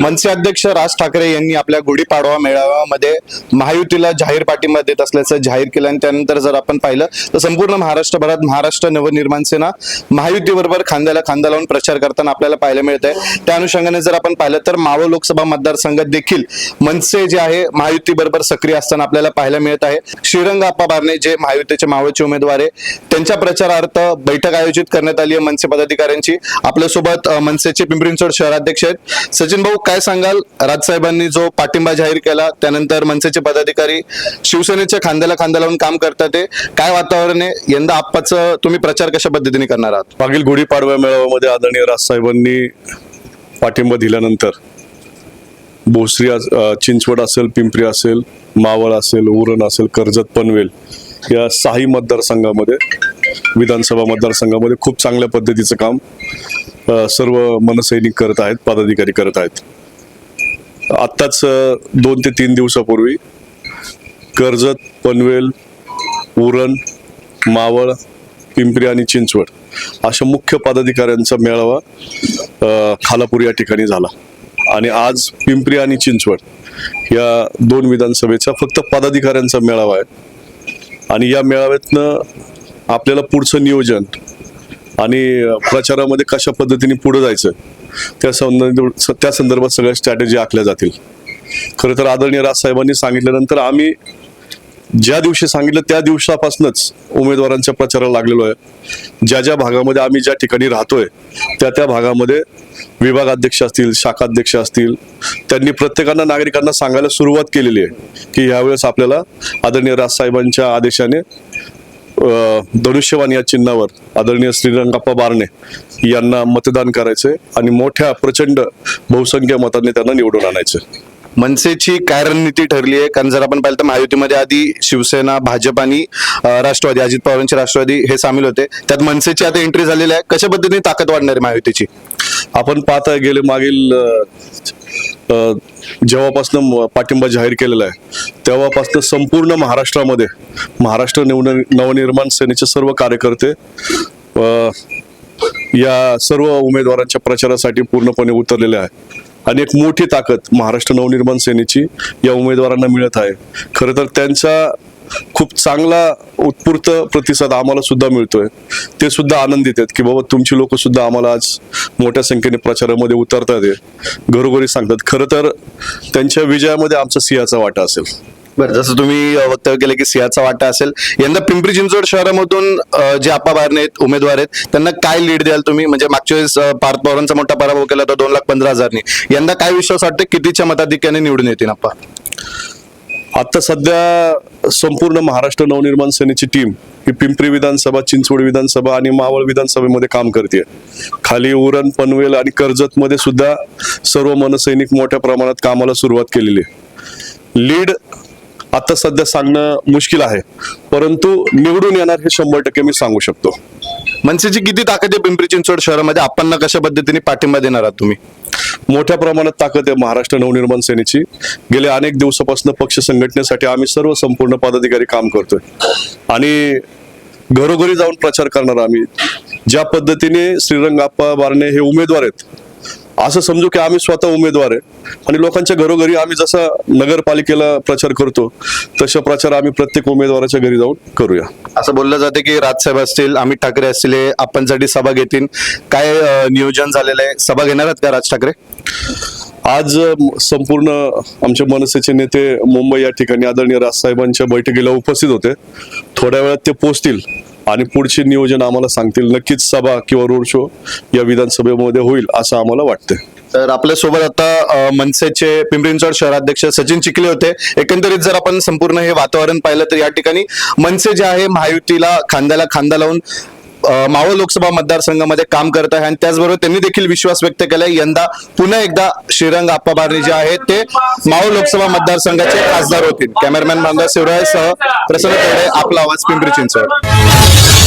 मनसे अध्यक्ष राज ठाकरे यांनी आपल्या गुढीपाडवा मेळाव्यामध्ये महायुतीला जाहीर पाठिंबा देत असल्याचं जाहीर केलं आणि त्यानंतर जर आपण पाहिलं तर संपूर्ण महाराष्ट्रभरात महाराष्ट्र नवनिर्माण सेना महायुतीबरोबर खांद्याला खांदा लावून प्रचार करताना आपल्याला पाहायला मिळत आहे त्या अनुषंगाने जर आपण पाहिलं तर मावळ लोकसभा मतदारसंघात देखील मनसे जे आहे महायुतीबरोबर सक्रिय असताना आपल्याला पाहायला मिळत आहे. श्रीरंग आप्पा बारणे जे महायुतीचे मावळचे उमेदवार आहे त्यांच्या प्रचारार्थ बैठक आयोजित करण्यात आली आहे मनसे पदाधिकाऱ्यांची. आपल्यासोबत मनसेचे पिंपरी चिंचवड शहराध्यक्ष आहेत. सचिन भाऊ काय सांगाल? राजसाहेबांनी जो पाठिंबा जाहीर केला त्यानंतर मनसेचे पदाधिकारी शिवसेनेच्या खांद्याला खांदा लावून काम करतात ते. काय वातावरण आहे? यंदा आप्पाचं तुम्ही प्रचार कशा पद्धतीने करणार आहात? मागील गुढीपाडव्या मेळाव्यामध्ये आदरणीय राजसाहेबांनी पाठिंबा दिल्यानंतर भोसरी चिंचवड असेल पिंपरी असेल मावळ असेल उरण असेल कर्जत पनवेल या साही मतदारसंघामध्ये विधानसभा मतदारसंघामध्ये खूप चांगल्या पद्धतीचं काम सर्व मनसैनिक करत आहेत पदाधिकारी करत आहेत. आत्ताच दोन ते तीन दिवसापूर्वी कर्जत पनवेल उरण मावळ पिंपरी आणि चिंचवड अशा मुख्य पदाधिकाऱ्यांचा मेळावा खालापूर या ठिकाणी झाला. आणि आज पिंपरी आणि चिंचवड या दोन विधानसभेचा फक्त पदाधिकाऱ्यांचा मेळावा आहे. आणि या मेळाव्यातनं आपल्याला पुढचं नियोजन आणि प्रचारामध्ये कशा पद्धतीने पुढे जायचं त्या संदर्भ त्या संदर्भात सगळ्या स्ट्रॅटेजी आखल्या जातील. खरं तर आदरणीय राजसाहेबांनी सांगितल्यानंतर आम्ही ज्या दिवशी सांगितलं त्या दिवसापासूनच उमेदवारांच्या प्रचाराला लागलेलो आहे. ज्या ज्या भागामध्ये आम्ही ज्या ठिकाणी राहतोय त्या त्या भागामध्ये विभागाध्यक्ष असतील शाखाध्यक्ष असतील त्यांनी प्रत्येकांना नागरिकांना सांगायला सुरुवात केलेली आहे की यावेळेस आपल्याला आदरणीय राजसाहेबांच्या आदेशाने धनुष्यवान या चिन्हावर आदरणीय श्रीरंगाप्पा बारणे यांना मतदान करायचंय आणि मोठ्या प्रचंड बहुसंख्य मतांनी त्यांना निवडून आणायचं मनसेची काय रणनीती ठरली आहे? कारण जर आपण पाहिलं तर महायुतीमध्ये आधी शिवसेना भाजप आणि राष्ट्रवादी अजित पवारांचे राष्ट्रवादी हे सामील होते. त्यात मनसेची आता एंट्री झालेली आहे. कशा पद्धतीने ताकद वाढणार आहे महायुतीची? आपण पाहता गेले मागील जेव्हापासनं पाठिंबा जाहीर केलेला आहे तेव्हापासनं संपूर्ण महाराष्ट्रामध्ये महाराष्ट्र नव नवनिर्माण सेनेचे सर्व कार्यकर्ते या सर्व उमेदवारांच्या प्रचारासाठी पूर्णपणे उतरलेले आहे आणि एक मोठी ताकद महाराष्ट्र नवनिर्माण सेनेची या उमेदवारांना मिळत आहे. खरं तर त्यांचा खूप चांगला उत्स्फूर्त प्रतिसाद आम्हाला सुद्धा मिळतोय. ते सुद्धा आनंदित आहेत की बाबा तुमची लोक सुद्धा आम्हाला आज मोठ्या संख्येने प्रचारामध्ये उतरतात घरोघरी सांगतात. खरं तर त्यांच्या विजयामध्ये आमचा सिंहाचा वाटा असेल. बरं जसं तुम्ही वक्तव्य केलं की सिंहाचा वाटा असेल. यंदा पिंपरी चिंचवड शहरामधून जे आपा बारणे आहेत उमेदवार आहेत त्यांना काय लीड द्याल तुम्ही? म्हणजे मागच्या वेळेस पार्थ पवारांचा मोठा पराभव केला होता दोन लाख पंधरा हजारनी. यंदा काय विश्वास वाटतं कितीच्या मताधिक्याने निवडून येतील आप्पा? आता सध्या संपूर्ण महाराष्ट्र नवनिर्माण सेनेची टीम ही पिंपरी विधानसभा चिंचवड विधानसभा आणि मावळ विधानसभेमध्ये काम करते खाली उरण पनवेल आणि कर्जतमध्ये सुद्धा सर्व मनसैनिक मोठ्या प्रमाणात कामाला सुरुवात केलेली आहे. लीड आता सध्या सांगणं मुश्किल आहे परंतु निवडून येणार हे शंभर टक्के मी सांगू शकतो. मनसेची किती ताकद आहे पिंपरी चिंचवड शहरामध्ये? आपण कशा पद्धतीने पाठिंबा देणार आहात तुम्ही? मोठ्या प्रमाणात ताकद आहे महाराष्ट्र नवनिर्माण सेनेची. गेल्या अनेक दिवसापासून पक्ष संघटनेसाठी आम्ही सर्व संपूर्ण पदाधिकारी काम करतोय. आणि घरोघरी जाऊन प्रचार करणार आम्ही. ज्या पद्धतीने श्रीरंगाप्पा बारणे हे उमेदवार आहेत असं समजू की आम्ही स्वतः उमेदवार आहे. आणि लोकांच्या घरोघरी आम्ही जसा नगरपालिकेला प्रचार करतो तसा प्रचार आम्ही प्रत्येक उमेदवाराच्या घरी जाऊन करूया. असं बोललं जाते की राजसाहेब असतील अमित ठाकरे असतील आपणसाठी सभा घेतील. काय नियोजन झालेलं आहे? सभा घेणार आहेत का राज ठाकरे? आज संपूर्ण आमच्या मनसेचे नेते मुंबई या ठिकाणी आदरणीय राजसाहेबांच्या बैठकीला उपस्थित होते. थोड्या वेळात ते पोचतील आणि पुढचे नियोजन आम्हाला सांगतील. नक्कीच सभा किंवा रोड शो या विधानसभेमध्ये होईल असं आम्हाला वाटतंय. तर आपल्यासोबत आता मनसेचे पिंपरी शहराध्यक्ष सचिन चिखले होते. एकंदरीत जर आपण संपूर्ण हे वातावरण पाहिलं तर या ठिकाणी मनसे जे आहे महायुतीला खांद्याला खांदा लावून मावळ लोकसभा मतदारसंघामध्ये काम करत आहे आणि त्याचबरोबर त्यांनी देखील विश्वास व्यक्त केलाय. यंदा पुन्हा एकदा श्रीरंग आप्पा बारणे जे आहेत ते मावळ लोकसभा मतदारसंघाचे खासदार होतील. कॅमेरामॅन बांधा शिवराय सह प्रसन्न तेवढे आपला आवाज पिंपरी चिंचवड.